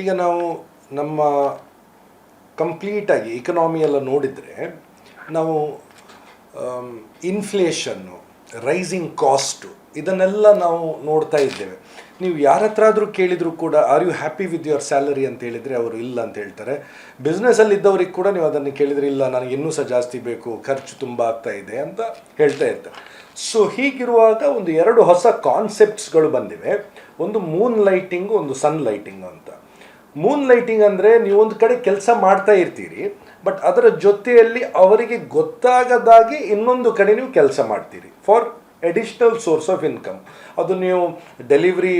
ಈಗ ನಾವು ನಮ್ಮ ಕಂಪ್ಲೀಟಾಗಿ ಇಕನಾಮಿಯೆಲ್ಲ ನೋಡಿದರೆ ನಾವು ಇನ್ಫ್ಲೇಷನ್ನು ರೈಸಿಂಗ್ ಕಾಸ್ಟು ಇದನ್ನೆಲ್ಲ ನಾವು ನೋಡ್ತಾ ಇದ್ದೇವೆ. ನೀವು ಯಾರ ಹತ್ರ ಆದರೂ ಕೇಳಿದರೂ ಕೂಡ are you happy with your salary ಅಂತ ಹೇಳಿದರೆ ಅವರು ಇಲ್ಲ ಅಂತ ಹೇಳ್ತಾರೆ. ಬಿಸ್ನೆಸ್ಸಲ್ಲಿ ಇದ್ದವ್ರಿಗೆ ಕೂಡ ನೀವು ಅದನ್ನು ಕೇಳಿದರೆ, ಇಲ್ಲ, ನನಗೆ ಇನ್ನೂ ಸಹ ಜಾಸ್ತಿ ಬೇಕು, ಖರ್ಚು ತುಂಬ ಆಗ್ತಾ ಇದೆ ಅಂತ ಹೇಳ್ತಾ ಇರ್ತಾರೆ. ಸೊ ಹೀಗಿರುವಾಗ ಒಂದು ಎರಡು ಹೊಸ ಕಾನ್ಸೆಪ್ಟ್ಸ್ಗಳು ಬಂದಿವೆ. ಒಂದು ಮೂನ್ ಲೈಟಿಂಗು ಒಂದು ಸನ್ ಲೈಟಿಂಗು ಅಂತ. ಮೂನ್ ಲೈಟಿಂಗ್ ಅಂದರೆ ನೀವು ಒಂದು ಕಡೆ ಕೆಲಸ ಮಾಡ್ತಾ ಇರ್ತೀರಿ ಬಟ್ ಅದರ ಜೊತೆಯಲ್ಲಿ ಅವರಿಗೆ ಗೊತ್ತಾಗದಾಗಿ ಇನ್ನೊಂದು ಕಡೆ ನೀವು ಕೆಲಸ ಮಾಡ್ತೀರಿ for additional source of income ಅದು ನೀವು ಡೆಲಿವರಿ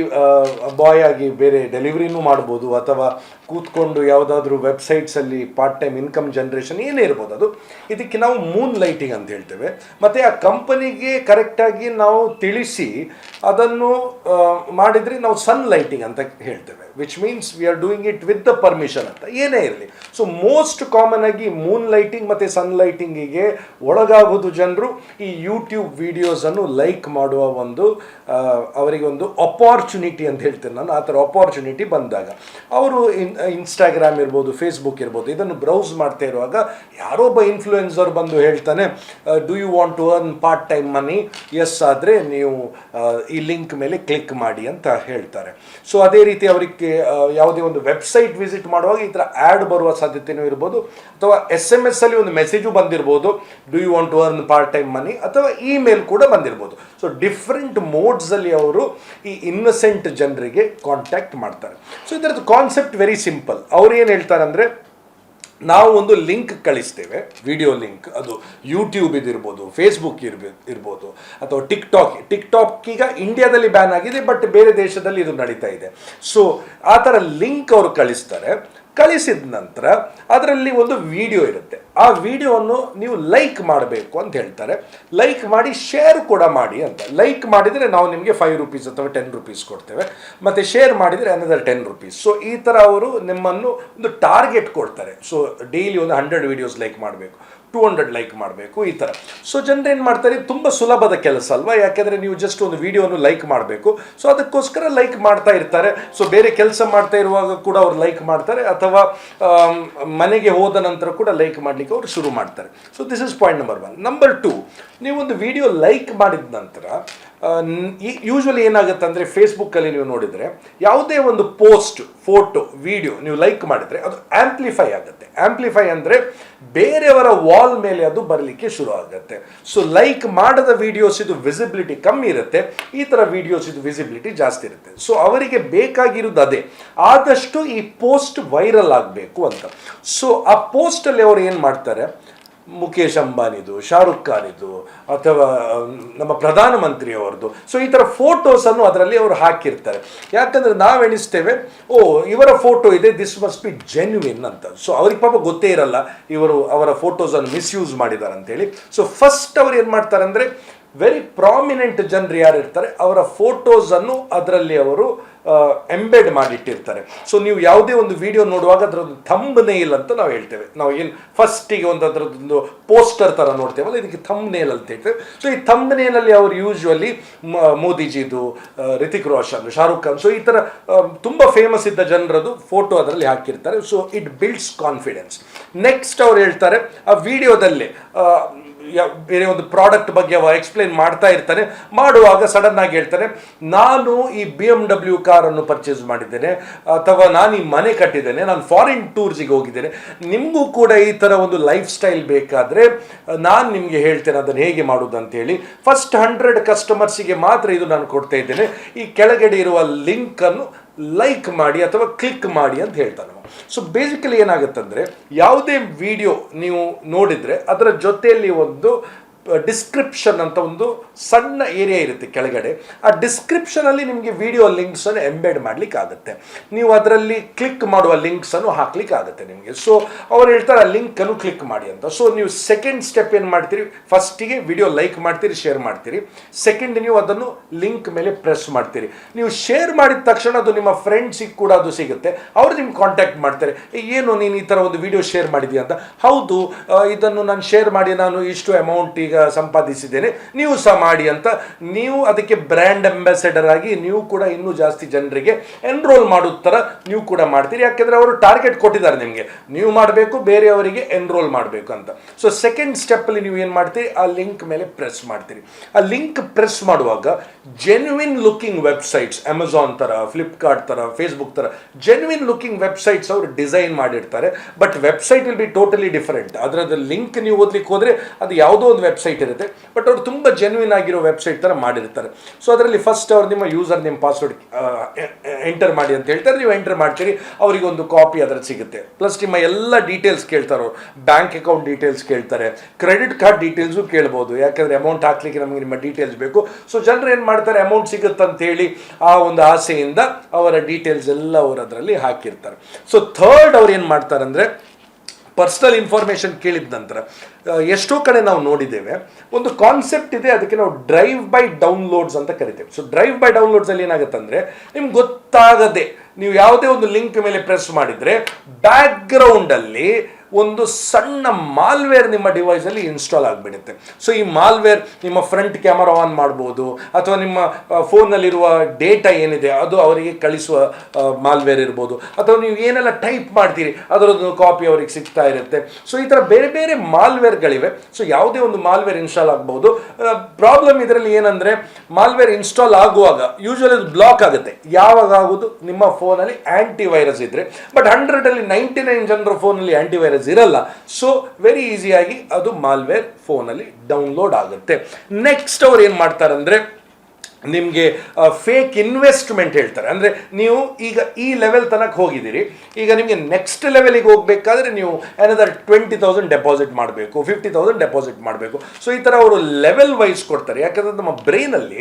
ಬಾಯ್ ಆಗಿ ಬೇರೆ ಡೆಲಿವರಿನೂ ಮಾಡ್ಬೋದು ಅಥವಾ ಕೂತ್ಕೊಂಡು ಯಾವುದಾದ್ರೂ ವೆಬ್ಸೈಟ್ಸಲ್ಲಿ ಪಾರ್ಟ್ ಟೈಮ್ ಇನ್ಕಮ್ ಜನ್ರೇಷನ್ ಏನೇ ಇರ್ಬೋದು ಅದು. ಇದಕ್ಕೆ ನಾವು ಮೂನ್ ಲೈಟಿಂಗ್ ಅಂತ ಹೇಳ್ತೇವೆ. ಮತ್ತು ಆ ಕಂಪನಿಗೆ ಕರೆಕ್ಟಾಗಿ ನಾವು ತಿಳಿಸಿ ಅದನ್ನು ಮಾಡಿದರೆ ನಾವು ಸನ್ ಲೈಟಿಂಗ್ ಅಂತ ಹೇಳ್ತೇವೆ. Which means we are doing it with the permission ಅಂತ. ಏನೇ ಇರಲಿ. ಸೊ ಮೋಸ್ಟ್ ಕಾಮನ್ ಆಗಿ ಮೂನ್ ಲೈಟಿಂಗ್ ಮತ್ತು ಸನ್ ಲೈಟಿಂಗಿಗೆ ಒಳಗಾಗೋದು ಜನರು ಈ ಯೂಟ್ಯೂಬ್ ವಿಡಿಯೋಸನ್ನು ಲೈಕ್ ಮಾಡುವ ಒಂದು ಅವರಿಗೆ ಒಂದು ಅಪಾರ್ಚುನಿಟಿ ಅಂತ ಹೇಳ್ತೇನೆ ನಾನು. ಆ ಥರ ಅಪಾರ್ಚುನಿಟಿ ಬಂದಾಗ. ಅವರು ಇನ್ ಇನ್ಸ್ಟಾಗ್ರಾಮ್ ಇರ್ಬೋದು ಫೇಸ್ಬುಕ್ ಇರ್ಬೋದು, ಇದನ್ನು ಬ್ರೌಸ್ ಮಾಡ್ತಾ ಇರುವಾಗ ಯಾರೋ ಒಬ್ಬ ಇನ್ಫ್ಲೂಯೆನ್ಸರ್ ಬಂದು ಹೇಳ್ತಾನೆ do you want to earn part time money yes ಆದರೆ ನೀವು ಈ ಲಿಂಕ್ ಮೇಲೆ ಕ್ಲಿಕ್ ಮಾಡಿ ಅಂತ ಹೇಳ್ತಾರೆ. ಸೊ ಅದೇ ರೀತಿ ಅವರಿಗೆ ಯಾವುದೇ ಒಂದು ವೆಬ್ಸೈಟ್ ವಿಸಿಟ್ ಮಾಡುವಾಗ ಈ ಥರ ಆ್ಯಡ್ ಬರುವ ಸಾಧ್ಯತೆಯೂ ಇರ್ಬೋದು, ಅಥವಾ ಎಸ್ ಎಂ ಎಸ್ ಅಲ್ಲಿ ಒಂದು ಮೆಸೇಜು ಬಂದಿರ್ಬೋದು do you want to earn part time money ಅಥವಾ ಇಮೇಲ್ ಕೂಡ ಬಂದಿರ್ಬೋದು. ಸೊ ಡಿಫ್ರೆಂಟ್ ಮೋಡ್ಸಲ್ಲಿ ಅವರು ಈ ಇನ್ನಸೆಂಟ್ ಜನರಿಗೆ ಕಾಂಟ್ಯಾಕ್ಟ್ ಮಾಡ್ತಾರೆ. ಸೊ ಇದರದ್ದು ಕಾನ್ಸೆಪ್ಟ್ ವೆರಿ ಸಿಂಪಲ್ ಅವ್ರು ಏನು ಹೇಳ್ತಾರೆ ಅಂದರೆ ನಾವು ಒಂದು ಲಿಂಕ್ ಕಳಿಸ್ತೇವೆ ವಿಡಿಯೋ ಲಿಂಕ್ ಅದು ಯೂಟ್ಯೂಬ್ ಇದಿರ್ಬೋದು ಫೇಸ್ಬುಕ್ ಇರ್ಬಿ, ಇರ್ಬೋದು, ಅಥವಾ ಟಿಕ್ಟಾಕ್ ಟಿಕ್ಟಾಕ್ ಈಗ ಇಂಡಿಯಾದಲ್ಲಿ ಬ್ಯಾನ್ ಆಗಿದೆ ಬಟ್ ಬೇರೆ ದೇಶದಲ್ಲಿ ಇದು ನಡೀತಾ ಇದೆ. ಸೊ ಆ ಥರ ಲಿಂಕ್ ಅವರು ಕಳಿಸ್ತಾರೆ. ಕಳಿಸಿದ ನಂತರ ಅದರಲ್ಲಿ ಒಂದು ವಿಡಿಯೋ ಇರುತ್ತೆ. ಆ ವಿಡಿಯೋವನ್ನು ನೀವು ಲೈಕ್ ಮಾಡಬೇಕು ಅಂತ ಹೇಳ್ತಾರೆ. ಲೈಕ್ ಮಾಡಿ ಶೇರ್ ಕೂಡ ಮಾಡಿ ಅಂತ. ಲೈಕ್ ಮಾಡಿದರೆ ನಾವು ನಿಮಗೆ ಫೈವ್ ರುಪೀಸ್ ಅಥವಾ ಟೆನ್ ರುಪೀಸ್ ಕೊಡ್ತೇವೆ. ಮತ್ತು ಶೇರ್ ಮಾಡಿದರೆ ಅನದರ್ ಟೆನ್ ರುಪೀಸ್ ಸೊ ಈ ಥರ ಅವರು ನಿಮ್ಮನ್ನು ಒಂದು ಟಾರ್ಗೆಟ್ ಕೊಡ್ತಾರೆ. ಸೊ ಡೈಲಿ ಒಂದು ಹಂಡ್ರೆಡ್ ವೀಡಿಯೋಸ್ ಲೈಕ್ ಮಾಡಬೇಕು. ಟೂ ಹಂಡ್ರೆಡ್ ಲೈಕ್ ಮಾಡಬೇಕು ಈ ಥರ ಸೊ ಜನರು ಏನು ಮಾಡ್ತಾರೆ? ತುಂಬ ಸುಲಭದ ಕೆಲಸ ಅಲ್ವಾ? ಯಾಕೆಂದರೆ ನೀವು ಜಸ್ಟ್ ಒಂದು ವಿಡಿಯೋನು ಲೈಕ್ ಮಾಡಬೇಕು. ಸೊ ಅದಕ್ಕೋಸ್ಕರ ಲೈಕ್ ಮಾಡ್ತಾ ಇರ್ತಾರೆ. ಸೊ ಬೇರೆ ಕೆಲಸ ಮಾಡ್ತಾ ಇರುವಾಗ ಕೂಡ ಅವ್ರು ಲೈಕ್ ಮಾಡ್ತಾರೆ. ಅಥವಾ ಮನೆಗೆ ಹೋದ ನಂತರ ಕೂಡ ಲೈಕ್ ಮಾಡಲಿಕ್ಕೆ ಅವರು ಶುರು ಮಾಡ್ತಾರೆ. So this is point number one number two ನೀವೊಂದು ವಿಡಿಯೋ ಲೈಕ್ ಮಾಡಿದ ನಂತರ ಯೂಶ್ವಲಿ ಏನಾಗುತ್ತೆ ಅಂದರೆ ಫೇಸ್ಬುಕ್ಕಲ್ಲಿ ನೀವು ನೋಡಿದರೆ ಯಾವುದೇ ಒಂದು ಪೋಸ್ಟ್ ಫೋಟೋ ವಿಡಿಯೋ ನೀವು ಲೈಕ್ ಮಾಡಿದರೆ ಅದು ಆಂಪ್ಲಿಫೈ ಆಗುತ್ತೆ. ಆಂಪ್ಲಿಫೈ ಅಂದರೆ ಬೇರೆಯವರ ವಾಲ್ ಮೇಲೆ ಅದು ಬರಲಿಕ್ಕೆ ಶುರು ಆಗುತ್ತೆ. ಸೊ ಲೈಕ್ ಮಾಡದ ವಿಡಿಯೋಸ್ ಇದು ವಿಸಿಬಿಲಿಟಿ ಕಮ್ಮಿ ಇರುತ್ತೆ, ಈ ಥರ ವಿಡಿಯೋಸ್ ಇದು ವಿಸಿಬಿಲಿಟಿ ಜಾಸ್ತಿ ಇರುತ್ತೆ. ಸೊ ಅವರಿಗೆ ಬೇಕಾಗಿರೋದು ಅದೇ. ಆದಷ್ಟು ಈ ಪೋಸ್ಟ್ ವೈರಲ್ ಆಗಬೇಕು ಅಂತ. ಸೊ ಆ ಪೋಸ್ಟಲ್ಲಿ ಅವರು ಏನು ಮಾಡ್ತಾರೆ? ಮುಖೇಶ್ ಅಂಬಾನಿದು, ಶಾರುಖ್ ಖಾನಿದು, ಅಥವಾ ನಮ್ಮ ನಮ್ಮ ಪ್ರಧಾನಮಂತ್ರಿಯವರದು ಸೊ ಈ ಥರ ಫೋಟೋಸನ್ನು ಅದರಲ್ಲಿ ಅವರು ಹಾಕಿರ್ತಾರೆ. ಯಾಕಂದರೆ ನಾವು ಎಣಿಸ್ತೇವೆ, ಓ, ಇವರ ಫೋಟೋ ಇದೆ ದಿಸ್ ಮಸ್ಟ್ ಬಿ ಜೆನ್ವಿನ್ ಅಂತ. ಸೊ ಅವ್ರಿಗೆ ಪಾಪ ಗೊತ್ತೇ ಇರಲ್ಲ, ಇವರು ಅವರ ಫೋಟೋಸನ್ನು ಮಿಸ್ಯೂಸ್ ಮಾಡಿದ್ದಾರೆ ಅಂತೇಳಿ. ಸೊ ಫಸ್ಟ್ ಅವ್ರು ಏನು ಮಾಡ್ತಾರೆ ಅಂದರೆ ವೆರಿ ಪ್ರಾಮಿನೆಂಟ್ ಜನರು ಯಾರು ಇರ್ತಾರೆ, ಅವರ ಫೋಟೋಸನ್ನು ಅದರಲ್ಲಿ ಅವರು ಎಂಬೆಡ್ ಮಾಡಿಟ್ಟಿರ್ತಾರೆ. ಸೊ ನೀವು ಯಾವುದೇ ಒಂದು ವಿಡಿಯೋ ನೋಡುವಾಗ ಅದರದ್ದು ಥಂಬ್ ನೇಲ್ ಅಂತ ನಾವು ಹೇಳ್ತೇವೆ. ನಾವು ಏನು ಫಸ್ಟಿಗೆ ಒಂದು ಅದರದ್ದೊಂದು ಪೋಸ್ಟರ್ ಥರ ನೋಡ್ತೇವಲ್ಲ, ಇದಕ್ಕೆ ಥಂಬ್ ನೇಲ್ ಅಂತ ಹೇಳ್ತೇವೆ. ಸೊ ಈ ಥಂಬ್ ನೇಲಲ್ಲಿ ಅವರು ಯೂಶ್ವಲಿ ಮೋದಿಜಿದು ರಿತಿಕ್ ರೋಷನ್, ಶಾರುಖ್ ಖಾನ್. ಸೊ ಈ ಥರ ತುಂಬ ಫೇಮಸ್ ಇದ್ದ ಜನರದು ಫೋಟೋ ಅದರಲ್ಲಿ ಹಾಕಿರ್ತಾರೆ. So it builds confidence next ಅವ್ರು ಹೇಳ್ತಾರೆ, ಆ ವಿಡಿಯೋದಲ್ಲೇ ಬೇರೆ ಒಂದು ಪ್ರಾಡಕ್ಟ್ ಬಗ್ಗೆ ಅವ ಎಕ್ಸ್ಪ್ಲೇನ್ ಮಾಡ್ತಾ ಇರ್ತಾನೆ. ಮಾಡುವಾಗ ಸಡನ್ ಆಗಿ ಹೇಳ್ತಾನೆ, ನಾನು ಈ ಬಿ ಎಂ ಡಬ್ಲ್ಯೂ ಕಾರನ್ನು ಪರ್ಚೇಸ್ ಮಾಡಿದ್ದೇನೆ. ಅಥವಾ ನಾನು ಈ ಮನೆ ಕಟ್ಟಿದ್ದೇನೆ. ನಾನು ಫಾರಿನ್ ಟೂರ್ಸಿಗೆ ಹೋಗಿದ್ದೇನೆ. ನಿಮಗೂ ಕೂಡ ಈ ಥರ ಒಂದು ಲೈಫ್ ಸ್ಟೈಲ್ ಬೇಕಾದರೆ, ನಾನು ನಿಮಗೆ ಹೇಳ್ತೇನೆ. ಅದನ್ನು ಹೇಗೆ ಮಾಡೋದು ಅಂತೇಳಿ ಫಸ್ಟ್ ಹಂಡ್ರೆಡ್ ಕಸ್ಟಮರ್ಸಿಗೆ ಮಾತ್ರ ಇದು ನಾನು ಕೊಡ್ತಾ ಇದ್ದೇನೆ. ಈ ಕೆಳಗಡೆ ಇರುವ ಲಿಂಕನ್ನು ಲೈಕ್ ಮಾಡಿ ಅಥವಾ ಕ್ಲಿಕ್ ಮಾಡಿ ಅಂತ ಹೇಳ್ತಾನೆ ಸೊ ಬೇಸಿಕಲಿ ಏನಾಗುತ್ತಂದ್ರೆ ಯಾವುದೇ ವಿಡಿಯೋ ನೀವು ನೋಡಿದರೆ ಅದರ ಜೊತೆಯಲ್ಲಿ ಒಂದು ಡಿಸ್ಕ್ರಿಪ್ಷನ್ ಅಂತ ಒಂದು ಸಣ್ಣ ಏರಿಯಾ ಇರುತ್ತೆ ಕೆಳಗಡೆ. ಆ ಡಿಸ್ಕ್ರಿಪ್ಷನಲ್ಲಿ ನಿಮಗೆ ವಿಡಿಯೋ ಲಿಂಕ್ಸನ್ನು ಎಂಬೆಡ್ ಮಾಡ್ಲಿಕ್ಕೆ ಆಗುತ್ತೆ ನೀವು ಅದರಲ್ಲಿ ಕ್ಲಿಕ್ ಮಾಡುವ ಲಿಂಕ್ಸನ್ನು ಹಾಕ್ಲಿಕ್ಕೆ ಆಗುತ್ತೆ ನಿಮಗೆ. ಸೊ ಅವ್ರು ಹೇಳ್ತಾರೆ, ಆ ಲಿಂಕನ್ನು ಕ್ಲಿಕ್ ಮಾಡಿ ಅಂತ. ಸೊ ನೀವು ಸೆಕೆಂಡ್ ಸ್ಟೆಪ್ ಏನು ಮಾಡ್ತೀರಿ? ಫಸ್ಟಿಗೆ ವಿಡಿಯೋ ಲೈಕ್ ಮಾಡ್ತೀರಿ ಶೇರ್ ಮಾಡ್ತೀರಿ. ಸೆಕೆಂಡ್ ನೀವು ಅದನ್ನು ಲಿಂಕ್ ಮೇಲೆ ಪ್ರೆಸ್ ಮಾಡ್ತೀರಿ. ನೀವು ಶೇರ್ ಮಾಡಿದ ತಕ್ಷಣ ಅದು ನಿಮ್ಮ ಫ್ರೆಂಡ್ಸಿಗೆ ಕೂಡ ಅದು ಸಿಗುತ್ತೆ. ಅವರು ನಿಮ್ಗೆ ಕಾಂಟ್ಯಾಕ್ಟ್ ಮಾಡ್ತಾರೆ. ಏನು ನೀನು ಈ ಥರ ಒಂದು ವಿಡಿಯೋ ಶೇರ್ ಮಾಡಿದೀಯ? ಅಂತ. ಹೌದು ಇದನ್ನು ನಾನು ಶೇರ್ ಮಾಡಿ, ನಾನು ಇಷ್ಟು ಅಮೌಂಟ್ ಈಗ ಸಂಪಾದಿಸಿದ್ದೇನೆ. ನೀವು ಸಹ ಮಾಡಿ ಅಂತ ನೀವು ಅದಕ್ಕೆ ಬ್ರ್ಯಾಂಡ್ ಅಂಬಾಸೆಡರ್ ಆಗಿ ನೀವು ಕೂಡ ಇನ್ನೂ ಜಾಸ್ತಿ ಜನರಿಗೆ ಎನ್ರೋಲ್ ಮಾಡೋ ನೀವು ಕೂಡ ಮಾಡ್ತೀರಿ. ಯಾಕೆಂದರೆ ಅವರು ಟಾರ್ಗೆಟ್ ಕೊಟ್ಟಿದ್ದಾರೆ ನಿಮಗೆ. ನೀವು ಮಾಡಬೇಕು, ಬೇರೆಯವರಿಗೆ ಎನ್ರೋಲ್ ಮಾಡಬೇಕು ಅಂತ. ಸೊ ಸೆಕೆಂಡ್ ಸ್ಟೆಪ್ಪಲ್ಲಿ ನೀವು ಏನು ಮಾಡ್ತೀರಿ? ಆ ಲಿಂಕ್ ಮೇಲೆ ಪ್ರೆಸ್ ಮಾಡ್ತೀರಿ. ಆ ಲಿಂಕ್ ಪ್ರೆಸ್ ಮಾಡುವಾಗ ಜೆನ್ವಿನ್ ಲುಕಿಂಗ್ ವೆಬ್ಸೈಟ್ಸ್ ಅಮೆಝಾನ್ ಥರ ಫ್ಲಿಪ್ಕಾರ್ಟ್ ಥರ ಫೇಸ್ಬುಕ್ ಥರ ಜೆನ್ವಿನ್ ಲುಕಿಂಗ್ ವೆಬ್ಸೈಟ್ಸ್ ಅವರು ಡಿಸೈನ್ ಮಾಡಿರ್ತಾರೆ. But website will be totally different ಅದರ ಲಿಂಕ್ ನೀವು ಓದ್ಲಿಕ್ಕೆ ಹೋದರೆ ಅದು ಯಾವುದೋ ಒಂದು ವೆಬ್ಸೈಟ್ ಇರುತ್ತೆ. ಬಟ್ ಅವರು ತುಂಬ ಜೆನ್ವಿನ್ ಆಗಿರೋ ವೆಬ್ಸೈಟ್ ಥರ ಮಾಡಿರ್ತಾರೆ. ಸೊ ಅದರಲ್ಲಿ ಫಸ್ಟ್ ಅವ್ರು ನಿಮ್ಮ ಯೂಸರ್ ನಿಮ್ಮ ಪಾಸ್ವರ್ಡ್ ಎಂಟರ್ ಮಾಡಿ ಅಂತ ಹೇಳ್ತಾರೆ. ನೀವು ಎಂಟರ್ ಮಾಡ್ತೀರಿ ಅವರಿಗೆ ಒಂದು ಕಾಪಿ ಅದರ ಸಿಗುತ್ತೆ. ಪ್ಲಸ್ ನಿಮ್ಮ ಎಲ್ಲ ಡೀಟೇಲ್ಸ್ ಕೇಳ್ತಾರೆ ಬ್ಯಾಂಕ್ ಅಕೌಂಟ್ ಡೀಟೇಲ್ಸ್ ಕೇಳ್ತಾರೆ. ಕ್ರೆಡಿಟ್ ಕಾರ್ಡ್ ಡೀಟೇಲ್ಸು ಕೇಳ್ಬೋದು. ಯಾಕಂದರೆ ಅಮೌಂಟ್ ಹಾಕ್ಲಿಕ್ಕೆ ನಮಗೆ ನಿಮ್ಮ ಡೀಟೇಲ್ಸ್ ಬೇಕು. ಸೊ ಜನರು ಏನು ಮಾಡ್ತಾರೆ ಅಮೌಂಟ್ ಸಿಗುತ್ತಂತೇಳಿ ಆ ಒಂದು ಆಸೆಯಿಂದ ಅವರ ಡೀಟೇಲ್ಸ್ ಎಲ್ಲ ಅವರು ಅದರಲ್ಲಿ ಹಾಕಿರ್ತಾರೆ. ಸೊ ಥರ್ಡ್ ಅವ್ರು ಏನು ಮಾಡ್ತಾರೆ ಅಂದರೆ ಪರ್ಸ್ನಲ್ ಇನ್ಫಾರ್ಮೇಷನ್ ಕೇಳಿದ ನಂತರ ಎಷ್ಟೋ ಕಡೆ ನಾವು ನೋಡಿದ್ದೇವೆ, ಒಂದು ಕಾನ್ಸೆಪ್ಟ್ ಇದೆ, ಅದಕ್ಕೆ ನಾವು ಡ್ರೈವ್ ಬೈ ಡೌನ್ಲೋಡ್ಸ್ ಅಂತ ಕರಿತೇವೆ. ಸೊ ಡ್ರೈವ್ ಬೈ ಡೌನ್ಲೋಡ್ಸ್ ಅಲ್ಲಿ ಏನಾಗುತ್ತೆ ಅಂದರೆ ನಿಮ್ಗೆ ಗೊತ್ತಾಗದೆ, ನೀವು ಯಾವುದೇ ಒಂದು ಲಿಂಕ್ ಮೇಲೆ ಪ್ರೆಸ್ ಮಾಡಿದರೆ ಬ್ಯಾಕ್ಗ್ರೌಂಡಲ್ಲಿ ಒಂದು ಸಣ್ಣ ಮಾಲ್ವೇರ್ ನಿಮ್ಮ ಡಿವೈಸಲ್ಲಿ ಇನ್ಸ್ಟಾಲ್ ಆಗಿಬಿಡುತ್ತೆ. ಸೊ ಈ ಮಾಲ್ವೇರ್ ನಿಮ್ಮ ಫ್ರಂಟ್ ಕ್ಯಾಮರಾ ಆನ್ ಮಾಡ್ಬೋದು, ಅಥವಾ ನಿಮ್ಮ ಫೋನ್ನಲ್ಲಿರುವ ಡೇಟಾ ಏನಿದೆ, ಅದು ಅವರಿಗೆ ಕಳಿಸುವ ಮಾಲ್ವೇರ್ ಇರ್ಬೋದು. ಅಥವಾ ನೀವು ಏನೆಲ್ಲ ಟೈಪ್ ಮಾಡ್ತೀರಿ, ಅದರದ್ದು ಕಾಪಿ ಅವರಿಗೆ ಸಿಗ್ತಾ ಇರುತ್ತೆ. ಸೊ ಈ ಥರ ಬೇರೆ ಬೇರೆ ಮಾಲ್ವೇರ್ಗಳಿವೆ ಸೊ ಯಾವುದೇ ಒಂದು ಮಾಲ್ವೇರ್ ಇನ್ಸ್ಟಾಲ್ ಆಗ್ಬೋದು. ಪ್ರಾಬ್ಲಮ್ ಇದರಲ್ಲಿ ಏನಂದರೆ ಮಾಲ್ವೇರ್ ಇನ್ಸ್ಟಾಲ್ ಆಗುವಾಗ ಯೂಶಲಿ ಅದು ಬ್ಲಾಕ್ ಆಗುತ್ತೆ. ಯಾವಾಗ ಆಗೋದು ನಿಮ್ಮ ಫೋನಲ್ಲಿ ಆ್ಯಂಟಿ ವೈರಸ್ ಇದ್ದರೆ ಬಟ್ ಹಂಡ್ರೆಡಲ್ಲಿ ನೈಂಟಿ ನೈನ್ ಜನರ ಫೋನಲ್ಲಿ ಆ್ಯಂಟಿ ವೈರಸ್ ಇರಲ್ಲ. ಸೊ ವೆರಿ ಈಸಿಯಾಗಿ ಅದು ಮಾಲ್ವೇರ್ ಫೋನಲ್ಲಿ ಡೌನ್ಲೋಡ್ ಆಗುತ್ತೆ. ನೆಕ್ಸ್ಟ್ ಅವ್ರು ಏನು ಮಾಡ್ತಾರೆ ಅಂದರೆ ನಿಮಗೆ ಫೇಕ್ ಇನ್ವೆಸ್ಟ್ಮೆಂಟ್ ಹೇಳ್ತಾರೆ. ಅಂದರೆ ನೀವು ಈಗ ಈ ಲೆವೆಲ್ ತನಕ ಹೋಗಿದ್ದೀರಿ. ಈಗ ನಿಮಗೆ ನೆಕ್ಸ್ಟ್ ಲೆವೆಲಿಗೆ ಹೋಗಬೇಕಾದ್ರೆ ನೀವು ಏನದರ್ ಟ್ವೆಂಟಿ ತೌಸಂಡ್ ಡೆಪಾಸಿಟ್ ಮಾಡಬೇಕು ಫಿಫ್ಟಿ ತೌಸಂಡ್ ಡೆಪಾಸಿಟ್ ಮಾಡಬೇಕು. ಸೊ ಈ ಥರ ಅವರು ಲೆವೆಲ್ ವೈಸ್ ಕೊಡ್ತಾರೆ. ಯಾಕಂದರೆ ನಮ್ಮ ಬ್ರೈನಲ್ಲಿ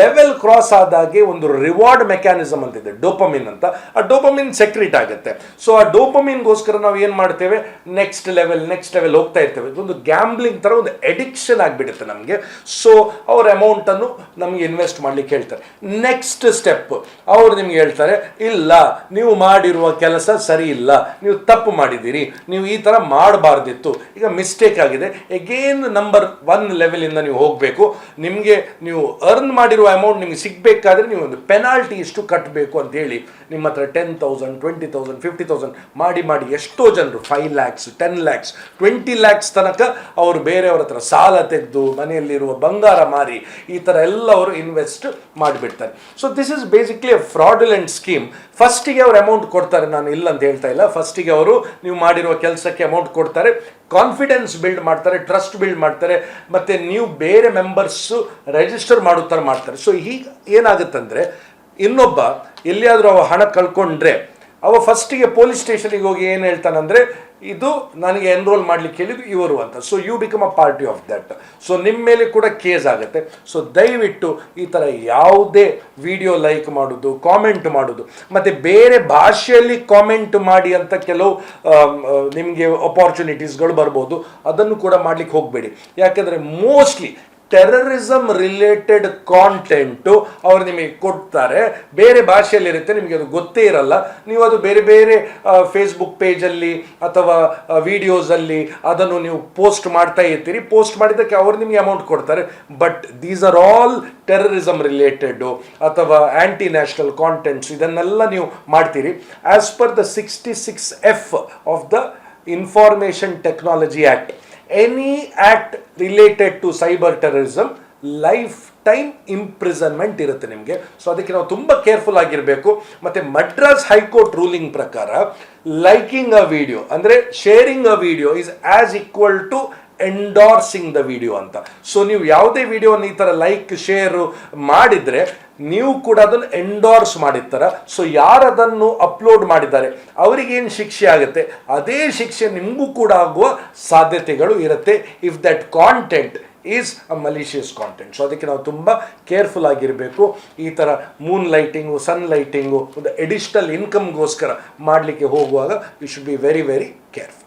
ಲೆವೆಲ್ ಕ್ರಾಸ್ ಆದಾಗೆ ಒಂದು ರಿವಾರ್ಡ್ ಮೆಕ್ಯಾನಿಸಮ್ ಅಂತಿದೆ ಡೋಪಮಿನ್ ಅಂತ. ಆ ಡೋಪಮಿನ್ ಸೆಕ್ರೆಟ್ ಆಗುತ್ತೆ. ಸೊ ಆ ಡೋಪಮಿನ್ಗೋಸ್ಕರ ನಾವು ಏನು ಮಾಡ್ತೇವೆ? ನೆಕ್ಸ್ಟ್ ಲೆವೆಲ್ ನೆಕ್ಸ್ಟ್ ಲೆವೆಲ್ ಹೋಗ್ತಾ ಇರ್ತೇವೆ. ಇದೊಂದು ಗ್ಯಾಮ್ಲಿಂಗ್ ಥರ ಒಂದು ಎಡಿಕ್ಷನ್ ಆಗಿಬಿಡುತ್ತೆ ನಮಗೆ. ಸೊ ಅವ್ರ ಅಮೌಂಟನ್ನು ನಮಗೆ ಇನ್ವೆಸ್ಟ್ ಮಾಡ್ಲಿಕ್ಕೆ ಹೇಳ್ತಾರೆ. ನೆಕ್ಸ್ಟ್ ಸ್ಟೆಪ್ ಅವರು ನಿಮ್ಗೆ ಹೇಳ್ತಾರೆ, ಇಲ್ಲ, ನೀವು ಮಾಡಿರುವ ಕೆಲಸ ಸರಿ ಇಲ್ಲ. ನೀವು ತಪ್ಪು ಮಾಡಿದ್ದೀರಿ. ನೀವು ಈ ಥರ ಮಾಡಬಾರ್ದಿತ್ತು. ಈಗ ಮಿಸ್ಟೇಕ್ ಆಗಿದೆ. ಎಗೇನ್ ನಂಬರ್ ಒನ್ ಲೆವೆಲಿಂದ ನೀವು ಹೋಗಬೇಕು. ನಿಮಗೆ ನೀವು ಅರ್ನ್ ಮಾಡಿರುವ ಅಮೌಂಟ್ ನಿಮಗೆ ಸಿಗಬೇಕಾದ್ರೆ ನೀವು ಒಂದು ಪೆನಾಲ್ಟಿ ಇಷ್ಟು ಕಟ್ಟಬೇಕು ಅಂತ ಹೇಳಿ. ನಿಮ್ಮ ಹತ್ರ ten thousand twenty thousand fifty thousand ಮಾಡಿ ಮಾಡಿ ಎಷ್ಟೋ ಜನರು five lakhs ten lakhs twenty lakhs ತನಕ ಅವರು ಬೇರೆಯವರ ಹತ್ರ ಸಾಲ ತೆಗೆದು, ಮನೆಯಲ್ಲಿರುವ ಬಂಗಾರ ಮಾರಿ ಈ ಥರ ಎಲ್ಲ ಅವರು ಇನ್ವೆಸ್ಟ್ ಮಾಡಿಬಿಡ್ತಾರೆ. So this is basically a fraudulent scheme ಫಸ್ಟಿಗೆ ಅವ್ರು ಅಮೌಂಟ್ ಕೊಡ್ತಾರೆ. ನಾನು ಇಲ್ಲ ಅಂತ ಹೇಳ್ತಾ ಇಲ್ಲ. ಫಸ್ಟಿಗೆ ಅವರು ನೀವು ಮಾಡಿರುವ ಕೆಲಸಕ್ಕೆ ಅಮೌಂಟ್ ಕೊಡ್ತಾರೆ. ಕಾನ್ಫಿಡೆನ್ಸ್ ಬಿಲ್ಡ್ ಮಾಡ್ತಾರೆ. ಟ್ರಸ್ಟ್ ಬಿಲ್ಡ್ ಮಾಡ್ತಾರೆ. ಮತ್ತು ನೀವು ಬೇರೆ ಮೆಂಬರ್ಸು ರಿಜಿಸ್ಟರ್ ಮಾಡೋ ಥರ ಮಾಡ್ತಾರೆ. ಸೊ ಈಗ ಏನಾಗುತ್ತಂದರೆ, ಇನ್ನೊಬ್ಬ ಎಲ್ಲಿಯಾದರೂ ಅವ ಹಣ ಕಳ್ಕೊಂಡ್ರೆ ಅವ ಫಸ್ಟಿಗೆ ಪೊಲೀಸ್ ಸ್ಟೇಷನಿಗೆ ಹೋಗಿ ಏನು ಹೇಳ್ತಾನಂದರೆ, ಇದು ನನಗೆ ಎನ್ರೋಲ್ ಮಾಡ್ಲಿಕ್ಕೆ ಹೇಳಿದ್ದು ಇವರು ಅಂತ. So you become a party of that so ನಿಮ್ಮ ಮೇಲೆ ಕೂಡ ಕೇಸ್ ಆಗುತ್ತೆ. ಸೊ ದಯವಿಟ್ಟು ಈ ಥರ ಯಾವುದೇ ವಿಡಿಯೋ ಲೈಕ್ ಮಾಡೋದು ಕಾಮೆಂಟ್ ಮಾಡೋದು, ಮತ್ತು ಬೇರೆ ಭಾಷೆಯಲ್ಲಿ ಕಾಮೆಂಟ್ ಮಾಡಿ ಅಂತ ಕೆಲವು ನಿಮಗೆ ಅಪಾರ್ಚುನಿಟೀಸ್ಗಳು ಬರ್ಬೋದು. ಅದನ್ನು ಕೂಡ ಮಾಡ್ಲಿಕ್ಕೆ ಹೋಗಬೇಡಿ. ಯಾಕೆಂದರೆ ಮೋಸ್ಟ್ಲಿ ಟೆರರಿಸಮ್ ರಿಲೇಟೆಡ್ ಕಾಂಟೆಂಟು ಅವರು ನಿಮಗೆ ಕೊಡ್ತಾರೆ. ಬೇರೆ ಭಾಷೆಯಲ್ಲಿರುತ್ತೆ, ನಿಮಗೆ ಅದು ಗೊತ್ತೇ ಇರಲ್ಲ. ನೀವು ಅದು ಬೇರೆ ಬೇರೆ ಫೇಸ್ಬುಕ್ ಪೇಜಲ್ಲಿ ಅಥವಾ ವಿಡಿಯೋಸಲ್ಲಿ ಅದನ್ನು ನೀವು ಪೋಸ್ಟ್ ಮಾಡ್ತಾ ಇರ್ತೀರಿ. ಪೋಸ್ಟ್ ಮಾಡಿದ್ದಕ್ಕೆ ಅವರು ನಿಮಗೆ ಅಮೌಂಟ್ ಕೊಡ್ತಾರೆ. But these are all terrorism related ಅಥವಾ ಆ್ಯಂಟಿ ನ್ಯಾಷನಲ್ ಕಾಂಟೆಂಟ್ಸ್ ಇದನ್ನೆಲ್ಲ ನೀವು ಮಾಡ್ತೀರಿ. As per the sixty six F of the information technology act any act related to cyber terrorism life time imprisonment ಇರುತ್ತೆ ನಿಮಗೆ. ಸೊ ಅದಕ್ಕೆ ನಾವು ತುಂಬ ಕೇರ್ಫುಲ್ ಆಗಿರಬೇಕು. ಮತ್ತು ಮಡ್ರಾಸ್ ಹೈಕೋರ್ಟ್ ರೂಲಿಂಗ್ ಪ್ರಕಾರ ಲೈಕಿಂಗ್ ಅ ವಿಡಿಯೋ ಅಂದರೆ sharing a video is as equal to endorsing the video ಅಂತ. ಸೊ ನೀವು ಯಾವುದೇ ವಿಡಿಯೋನ ಈ ಥರ ಲೈಕ್ ಶೇರು ಮಾಡಿದರೆ ನೀವು ಕೂಡ ಅದನ್ನು ಎಂಡೋರ್ಸ್ ಮಾಡಿರ್ತಾರ. ಸೊ ಯಾರು ಅದನ್ನು ಅಪ್ಲೋಡ್ ಮಾಡಿದ್ದಾರೆ ಅವರಿಗೇನು ಶಿಕ್ಷೆ ಆಗುತ್ತೆ? ಅದೇ ಶಿಕ್ಷೆ ನಿಮಗೂ ಕೂಡ ಆಗುವ ಸಾಧ್ಯತೆಗಳು ಇರುತ್ತೆ. If that content is a malicious content so ಅದಕ್ಕೆ ನಾವು ತುಂಬ ಕೇರ್ಫುಲ್ ಆಗಿರಬೇಕು. ಈ ಥರ ಮೂನ್ ಲೈಟಿಂಗು ಸನ್ ಲೈಟಿಂಗು ಒಂದು ಎಡಿಷ್ನಲ್ ಇನ್ಕಮ್ಗೋಸ್ಕರ ಮಾಡಲಿಕ್ಕೆ ಹೋಗುವಾಗ we should be very very careful